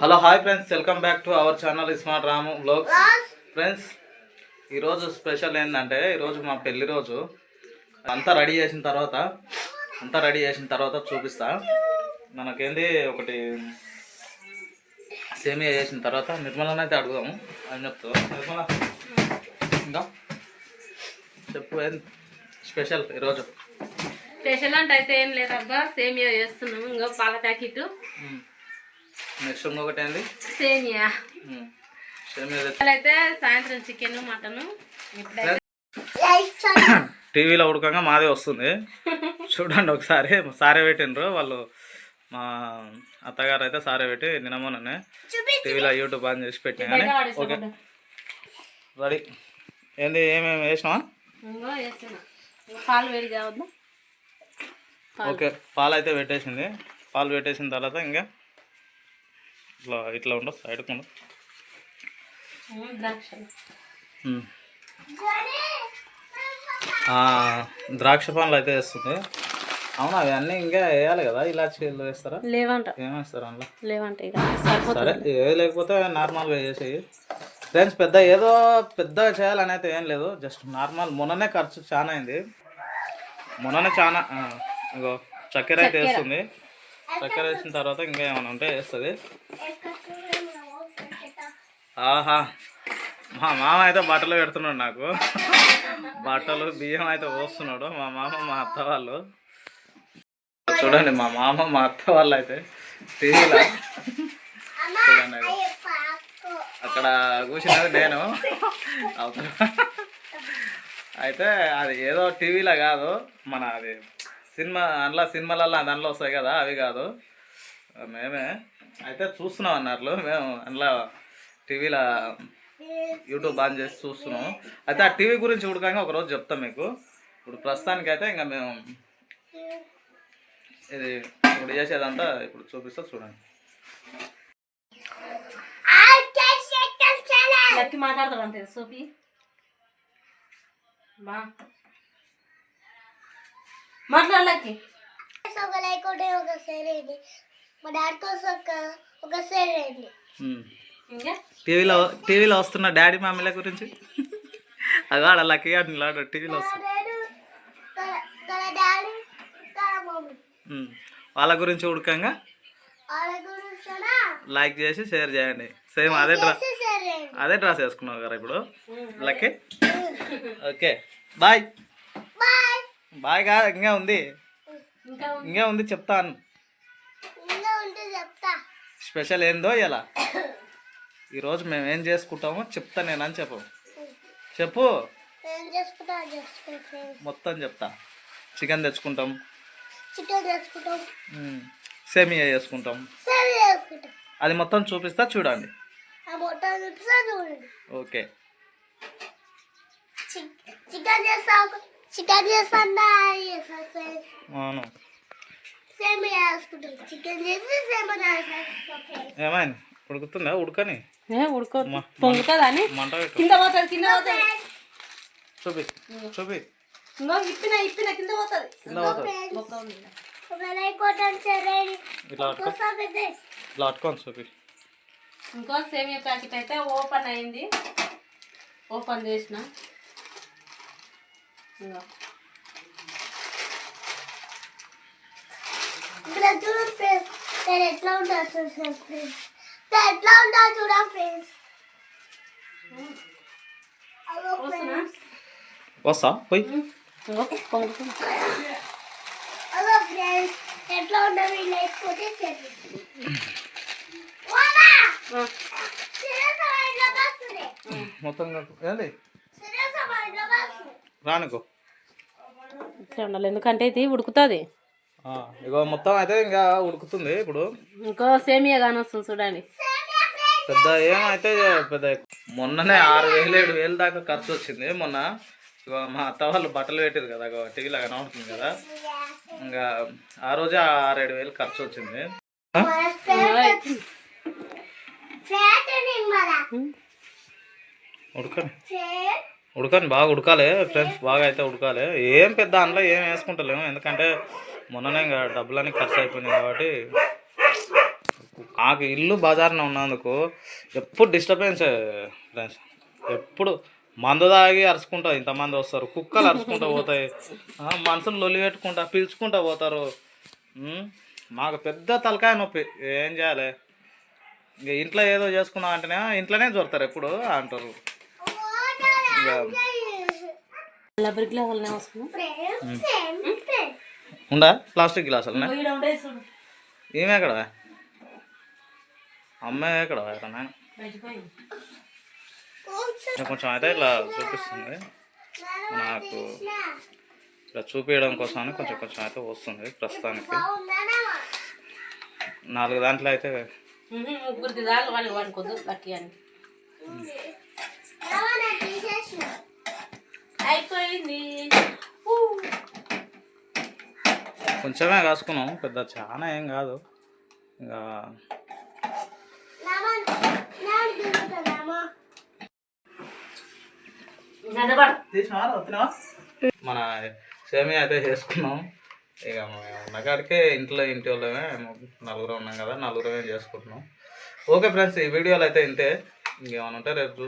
Hello hi friends. Welcome back to our channel smart Ramu blogs friends ఈరోజు special ఏంటంటే ఈరోజు మా పెళ్ళి రోజు. అంతా రెడీ చేసిన తర్వాత అంతా రెడీ చేసిన తర్వాత చూపిస్తా. మనకేంది ఒకటి సేమియా చేసిన తర్వాత నిర్మలని అయితే అడుగుదాము అని చెప్తా నిర్మల? ఇంకా? చెప్పు ఏంది స్పెషల్ ఈరోజు? స్పెషల్ అంటే అయితే ఏం లేదబ్బా సేమియా చేస్తున్నాము ఇంకో పాల ప్యాకెట్ నెక్స్ట్ ఇంకొకటి ఏంది? సేమియా. అయితే సాయంత్రం చికెన్ మటన్. టీవీలో ఉడకంగా మాదే వస్తుంది. చూడండి ఒకసారి సారే పెట్టిండ్రు. వాళ్ళు మా అత్తగారు అయితే సారే పెట్టి నినమోననే టీవీలో యూట్యూబ్ ఆన్ చేసి పెట్టినా కానీ ఓకే? రెడీ. ఏంది ఏమేమి వేసినావా? పాలు వేడి ఓకే పాలు అయితే పెట్టేసింది. పాలు పెట్టేసిన తర్వాత ఇంకా ఇట్లా ఇట్లా సైడ్కి ద్రాక్షలు. ఉమ్. ఆ, ద్రాక్ష పాలు అయితే వేస్తుంది. అవునా అవన్నీ ఇంకా వేయాలి కదా ఇలాచీలు వేస్తారా? లేవంట. ఏమేస్తారు అందులో? లేవంట సరే లేకపోతే నార్మల్గా చేసేయి ఫ్రెండ్స్ పెద్ద ఏదో పెద్దగా చేయాలని అయితే ఏం లేదు. జస్ట్ నార్మల్ మొన్ననే ఖర్చు చాలా అయింది. మొన్ననే చాలా ఇగో చక్కెర అయితే వేస్తుంది. చక్కెర వేసిన తర్వాత ఇంకా ఏమైనా ఉంటే వేస్తుంది. ఆహా. మా మామ అయితే బట్టలు పెడుతున్నాడు నాకు. బట్టలు బియ్యం అయితే పోస్తున్నాడు. మా మామ మా అత్త వాళ్ళు. చూడండి మా మామ మా అత్త వాళ్ళు అయితే టీవీలో చూడండి అక్కడ కూర్చున్నది నేను. అవుతున్నా అయితే అది ఏదో టీవీలో కాదు. మన అది సినిమా అందులో సినిమాలలో దాంట్లో వస్తాయి కదా అవి కాదు. మేమే. అయితే చూస్తున్నాం అన్నారు మేము అందులో టీవీలో యూట్యూబ్ ఆన్ చేసి చూస్తున్నాం. అయితే ఆ టీవీ గురించి ఉడకంగా ఒకరోజు చెప్తాం మీకు. ఇప్పుడు ప్రస్తుతానికి అయితే ఇంకా మేము ఇది ఇప్పుడు చేసేదంతా ఇప్పుడు చూపిస్తా చూడండి. మాట్లాడతాం అంతే సోపి బా. మాట్లాడు లక్కి ఒక లైక్ ఒకటి ఒక షేర్ మా డాడీ కోసం ఒక ఒక షేర్ ఉమ్. ఇంకా? టీవీలో టీవీలో వస్తున్న డాడీ మమ్మీల గురించి? అగాడ లక్కీ గారు టీవీలో వస్తుంది. వాళ్ళ గురించి ఉడకంగా లైక్ చేసి షేర్ చేయండి. సేమ్ అదే డ్రెస్ వేయండి అదే డ్రెస్ వేసుకున్నావు కదా ఇప్పుడు? లక్కీ? ఓకే బాయ్ కాదు ఇంకా ఉంది. ఇంకా ఉంది చెప్తాను. స్పెషల్ ఏందో ఇలా. ఈరోజు మేము ఏం చేసుకుంటామో చెప్తా నేను అని చెప్పు. చెప్పు. మొత్తం చెప్తా. చికెన్ తెచ్చుకుంటాం. Chicken um. సేమియా చేసుకుంటాం అది మొత్తం చూపిస్తా చూడండి. ఆ మొత్తం చూపిస్తా చూడండి. ఓకే. చికెన్ చేస్తా చికెన్ చేస్తా చేస్తా అవును. చికెన్ చేసి ఏమైంది ఉడుకుతుందా? ఉడకని? ఏ ఉడుకో. పొంగుతుందా అని? కింద పోతుంది కింద పోతుంది. చూపి చూపి. ఇంకో ఇప్పిన ఇప్పిన కింద పోతుంది. కింద ఇట్లా చూపి. ఇంకో సేమియా ప్యాకెట్ అయితే ఓపెన్ అయింది. ఓపెన్ చేసిన. ఇక్కడ చూడండి ఫ్రెండ్స్ నేను ఎట్లా ఉంటా చూసాను ఫ్రెండ్స్ నేను ఎట్లా ఉంటా చూడ ఫ్రెండ్స్ హలో వస్తున్నా? ఫ్రెండ్స్ వస్తా? పోయి. హలో ఫ్రెండ్స్ ఎట్లా ఉంటా వీళ్ళు లేకపోతే చెప్పండి ఇంట్లో మొత్తం. ఏంది? ఇంట్లో రానుకో. ఇట్లా ఉండాలి. ఎందుకంటే ఇది ఉడుకుతుంది. ఆ, ఇగో మొత్తం అయితే ఇంకా ఉడుకుతుంది ఇప్పుడు. ఇంకో సేమియా కానీ వస్తుంది చూడండి. పెద్ద ఏమైతే పెద్ద మొన్ననే ఆరు వేలు ఏడు వేలు దాకా ఖర్చు వచ్చింది మొన్న. ఇగో మా అత్త వాళ్ళు బట్టలు పెట్టారు కదా టీవీలో కనబడుతుంది కదా. ఇంకా ఆ రోజే ఆరు ఏడు వేలు ఖర్చు వచ్చింది. ఆ? ఉడకని బాగా ఉడకాలి ఫ్రెండ్స్ బాగా అయితే ఉడకాలి. ఏం పెద్ద అందులో ఏం వేసుకుంటలేము. ఎందుకంటే మొన్ననే ఇంకా డబ్బులన్నీ ఖర్చు అయిపోయినాయి కాబట్టి నాకు ఇల్లు బజార్న ఉన్నందుకు ఎప్పుడు డిస్టర్బెన్స్ ఫ్రెండ్స్ ఎప్పుడు మందు తాగి అరుచుకుంటా ఇంతమంది వస్తారు. కుక్కలు అరుచుకుంటూ పోతాయి. మనసులు మనుషులు లొల్లి పెట్టుకుంటా పిలుచుకుంటా పోతారు. మాకు పెద్ద తలకాయ నొప్పి. ఏం చేయాలి? ఇంక ఇంట్లో ఏదో చేసుకున్నాం అంటేనే ఇంట్లోనే చూడతారు ఎప్పుడు అంటారు. ఉందా ప్లాస్టిక్ గ్లాసులు ఉండే ఏమే ఎక్కడ అమ్మాయి ఎక్కడ కొంచెం అయితే ఇట్లా చూపిస్తుంది. నాకు ఇలా చూపించడం కోసం కొంచెం కొంచెం అయితే వస్తుంది ప్రస్తుతానికి. నాలుగు దాంట్లో అయితే ముగ్గురికి చాలు వాళ్ళకి వాడుకోద్దు లక్కీ అని అయిపోయింది. కొంచెమే కాసుకున్నాం పెద్ద చాలా ఏం కాదు. ఇంకా. మన సేమియా అయితే చేసుకున్నాం. ఇక మేము ఉన్నకాడికే ఇంట్లో ఇంటి వాళ్ళమే నలుగురు ఉన్నాం కదా నలుగురమే చేసుకుంటున్నాం. ఓకే ఫ్రెండ్స్ ఈ వీడియోలో అయితే ఇంతే. ఇంకేమైనా ఉంటే రేపు